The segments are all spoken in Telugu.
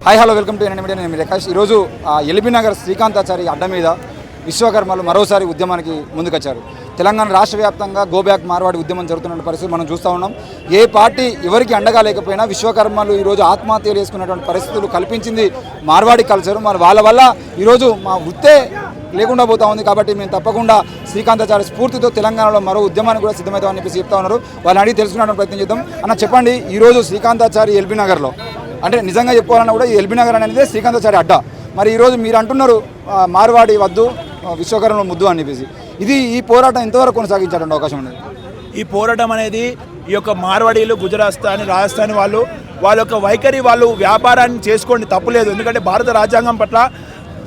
Hi hello welcome to N media నేను మీ ఈరోజు ఎల్బీనగర్ శ్రీకాంతాచారి అడ్డ మీద విశ్వకర్మలు మరోసారి ఉద్యమానికి ముందుకొచ్చారు. తెలంగాణ రాష్ట్ర వ్యాప్తంగా గోబ్యాక్ మార్వాడి ఉద్యమం జరుగుతున్న పరిస్థితి మనం చూస్తూ ఉన్నాం. ఏ పార్టీ ఎవరికి అండగా లేకపోయినా విశ్వకర్మలు ఈరోజు ఆత్మహత్యలు చేసుకున్నటువంటి పరిస్థితులు కల్పించింది మార్వాడి కల్చర్ మరి వాళ్ళ వల్ల ఈరోజు మా వృత్తే లేకుండా పోతా ఉంది కాబట్టి మేము తప్పకుండా శ్రీకాంతాచార్య స్ఫూర్తితో తెలంగాణలో మరో ఉద్యమానికి కూడా సిద్ధమవుతామని చెప్పేసి చెప్తా ఉన్నారు. వాళ్ళని అడిగి తెలుసుకునే ప్రయత్నం చేద్దాం. అన్న చెప్పండి ఈరోజు శ్రీకాంతాచారి ఎల్బీ నగర్లో అంటే నిజంగా చెప్పుకోవాలన్నా కూడా ఈ ఎల్బీ నగర్ అనేది శ్రీకాంతాచారి అడ్డా. మరి ఈరోజు మీరు అంటున్నారు ఆ, మార్వాడి వద్దు ఆ, ముద్దు అని చెప్పేసి. ఇది ఈ పోరాటం ఎంతవరకు కొనసాగించాలంటే అవకాశం ఉంది ఈ పోరాటం అనేది ఈ యొక్క మార్వాడీలు గుజరాస్తాన్ రాజస్థాన్ వాళ్ళు వాళ్ళ యొక్క వైఖరి వాళ్ళు వ్యాపారాన్ని చేసుకోండి తప్పులేదు ఎందుకంటే భారత రాజ్యాంగం పట్ల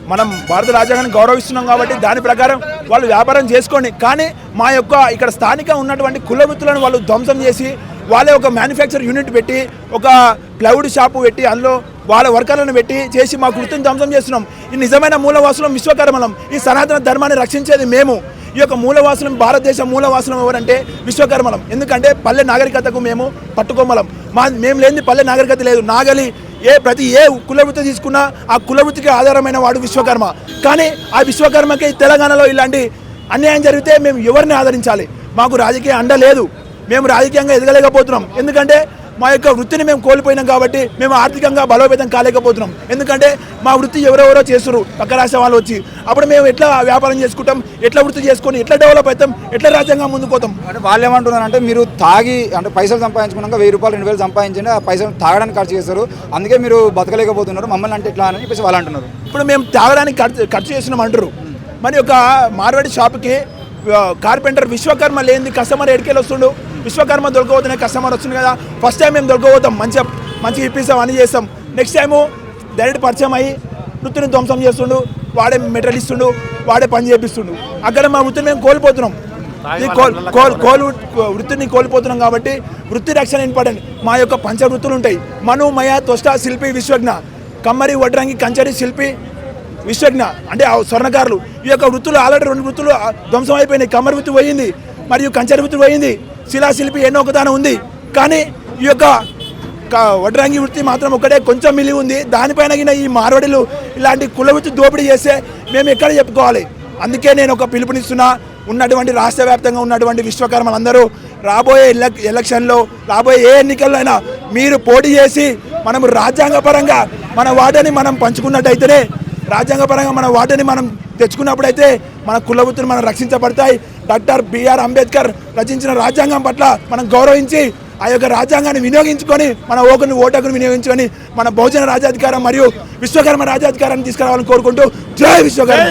మనం భారత రాజ్యాంగాన్ని గౌరవిస్తున్నాం కాబట్టి దాని ప్రకారం వాళ్ళు వ్యాపారం చేసుకోండి. కానీ మా యొక్క ఇక్కడ స్థానిక ఉన్నటువంటి కుల వృత్తులను వాళ్ళు ధ్వంసం చేసి వాళ్ళే ఒక మ్యానుఫ్యాక్చర్ యూనిట్ పెట్టి ఒక ప్లైవుడ్ షాపు పెట్టి అందులో వాళ్ళ వర్కర్లను పెట్టి చేసి మా వృత్తిని ధ్వంసం చేస్తున్నాం. ఈ నిజమైన మూలవాసులం విశ్వకర్మలం. ఈ సనాతన ధర్మాన్ని రక్షించేది మేము. ఈ యొక్క మూలవాసులం భారతదేశ మూలవాసులం ఎవరంటే విశ్వకర్మలం. ఎందుకంటే పల్లె నాగరికతకు మేము పట్టుకోమలం మా మేము లేని పల్లె నాగరికత లేదు. నాగలి ఏ ప్రతి ఏ కుల వృత్తి తీసుకున్నా ఆ కుల వృత్తికి ఆధారమైన వాడు విశ్వకర్మ. కానీ ఆ విశ్వకర్మకి తెలంగాణలో ఇలాంటి అన్యాయం జరిగితే మేము ఎవరిని ఆదరించాలి? మాకు రాజకీయ అండ లేదు. మేము రాజకీయంగా ఎదగలేకపోతున్నాం. ఎందుకంటే మా యొక్క వృత్తిని మేము కోల్పోయినాం కాబట్టి మేము ఆర్థికంగా బలోపేతం కాలేకపోతున్నాం. ఎందుకంటే మా వృత్తి ఎవరెవరో చేస్తున్నారు పక్క రాష్ట్రం వాళ్ళు వచ్చి. అప్పుడు మేము ఎట్లా వ్యాపారం చేసుకుంటాం ఎట్లా వృత్తి చేసుకొని ఎట్లా డెవలప్ అవుతాం ఎట్లా రాజ్యాంగం ముందుకు పోతాం? అంటే వాళ్ళు ఏమంటున్నారు అంటే మీరు తాగి అంటే పైసలు సంపాదించుకున్నాక వెయ్యి రూపాయలు రెండు వేలు సంపాదించండి ఆ పైసలు తాగడానికి ఖర్చు చేస్తారు. అందుకే మీరు బతకలేకపోతున్నారు మమ్మల్ని అంటే ఇట్లా అని చెప్పేసి వాళ్ళు అంటున్నారు. ఇప్పుడు మేము తాగడానికి ఖర్చు ఖర్చు చేసినాం అంటారు మరి ఒక మార్వాడి షాప్కి కార్పెంటర్ విశ్వకర్మ లేనిది కస్టమర్ ఎడికెళ్ళి వస్తుండు? విశ్వకర్మ దొరకబోతున్న కస్టమర్ వస్తుంది కదా. ఫస్ట్ టైం మేము దొరకబోతాం. మంచిగా మంచిగా ఇప్పిస్తాం అన్ని చేస్తాం. నెక్స్ట్ టైము డైరెక్ట్ పరిచయం అయ్యి వృత్తిని ధ్వంసం చేస్తుండు వాడే మెటీరియల్ ఇస్తుండు వాడే పని చేపిస్తుండు. అక్కడ మా వృత్తిని మేము కోల్పోతున్నాం. ఈ కోల్ కోల్ కోల్ వృత్తిని కోల్పోతున్నాం కాబట్టి వృత్తి రక్షణ ఇంపార్టెంట్. మా యొక్క పంచ వృత్తులు ఉంటాయి. మను మయ తొష్ట శిల్పి విశ్వజ్ఞ. కమ్మరి వడ్రంగి కంచరి శిల్పి విశ్వజ్ఞ. అంటే ఆ స్వర్ణకారులు. ఈ యొక్క వృత్తులు ఆల్రెడీ రెండు వృత్తులు ధ్వంసం అయిపోయినాయి. కమ్మరి వృత్తి పోయింది. మరియు కంచరి వృత్తి పోయింది. శిలాశిల్పి ఎన్నో ఒకదానం ఉంది. కానీ ఈ యొక్క వడ్రంగి వృత్తి మాత్రం ఒకటే కొంచెం మిలి ఉంది. దానిపైన గిన ఈ మార్వడిలు ఇలాంటి కుల వృత్తి దోపిడీ చేస్తే మేము ఎక్కడ చెప్పుకోవాలి? అందుకే నేను ఒక పిలుపునిస్తున్నా. ఉన్నటువంటి రాష్ట్ర వ్యాప్తంగా ఉన్నటువంటి విశ్వకర్మలందరూ రాబోయే ఎలక్ ఎలక్షన్లో రాబోయే ఏ ఎన్నికల్లో అయినా మీరు పోటీ చేసి మనం రాజ్యాంగపరంగా మన వాటని మనం పంచుకున్నట్టయితేనే రాజ్యాంగపరంగా మన వాటని మనం తెచ్చుకున్నప్పుడైతే మన కుల వృత్తులు మనం రక్షించబడతాయి. డాక్టర్ బిఆర్ అంబేద్కర్ రచించిన రాజ్యాంగం పట్ల మనం గౌరవించి ఆ యొక్క రాజ్యాంగాన్ని వినియోగించుకొని మన ఓటుని ఓటకుని వినియోగించుకొని మన బహుజన రాజాధికారం మరియు విశ్వకర్మ రాజాధికారాన్ని తీసుకురావాలని కోరుకుంటూ జై విశ్వకర్మ.